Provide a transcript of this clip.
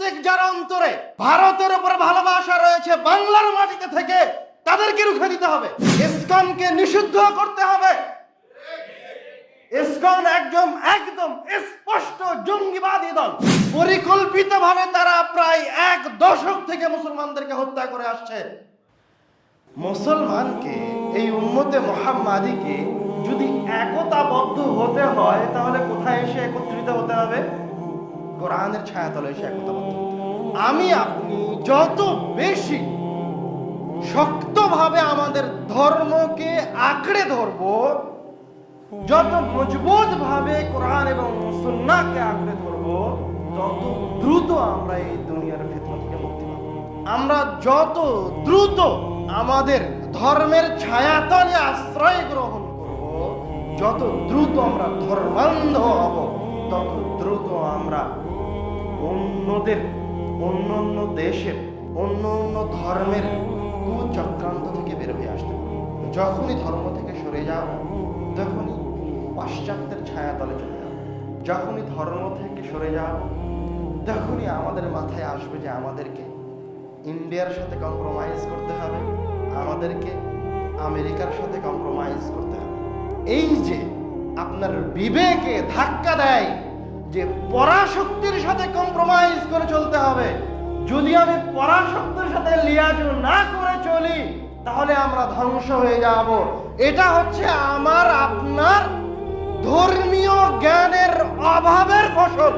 প্রত্যেক যার অন্তরে ভারতের উপর ভালোবাসা রয়েছে, বাংলার মাটিতে থেকে তাদেরকে রুখে দিতে হবে। ইসকনকে নিষিদ্ধ করতে হবে। ইসকন একদম একদম স্পষ্ট জঙ্গিবাদী দল। পরিকল্পিতভাবে তারা প্রায় এক দশক থেকে মুসলমানদেরকে হত্যা করে আসছে। মুসলমানকে, এই উম্মতে মোহাম্মাদিকে যদি একতাবদ্ধ হতে হয়, তাহলে কোথায় এসে একত্রিত হতে হবে? কোরআনের ছায়াতলে এসে একতাবদ্ধ আমি, আপনি যত বেশি শক্তভাবে আমাদের ধর্মকে আঁকড়ে ধরবো, যত মজবুত ভাবে কোরআন এবং সুন্নাহকে আঁকড়ে ধরবো, তত দ্রুত আমরা এই দুনিয়ার ফিতনা থেকে মুক্তি পাবো। আমরা যত দ্রুত আমাদের ধর্মের ছায়াতলে আশ্রয় গ্রহণ করব, যত দ্রুত আমরা ধর্মান্ধ হব। তত দ্রুত আমরা অন্যদের অন্য অন্য দেশের অন্য অন্য ধর্মের কুচক্রান্ত থেকে বের হয়ে আসতে যখনই ধর্ম থেকে সরে যাও, তখনই পাশ্চাত্যের ছায়াতলে চলে যাও। যখনই ধর্ম থেকে সরে যাও, তখনই আমাদের মাথায় আসবে যে আমাদেরকে ইন্ডিয়ার সাথে কম্প্রোমাইজ করতে হবে, আমাদেরকে আমেরিকার সাথে কম্প্রোমাইজ করতে হবে। এই যে আপনার বিবেকে ধাক্কা দেয় যে পরাশক্তির সাথে কম্প্রোমাইজ করে চলতে হবে। যদি আমি পরাশক্তির সাথে লিয়াজ না করে চলি, তাহলে আমরা ধ্বংস হয়ে যাব। এটা হচ্ছে আমার, আপনার ধর্মীয় জ্ঞানের অভাবের ফসল।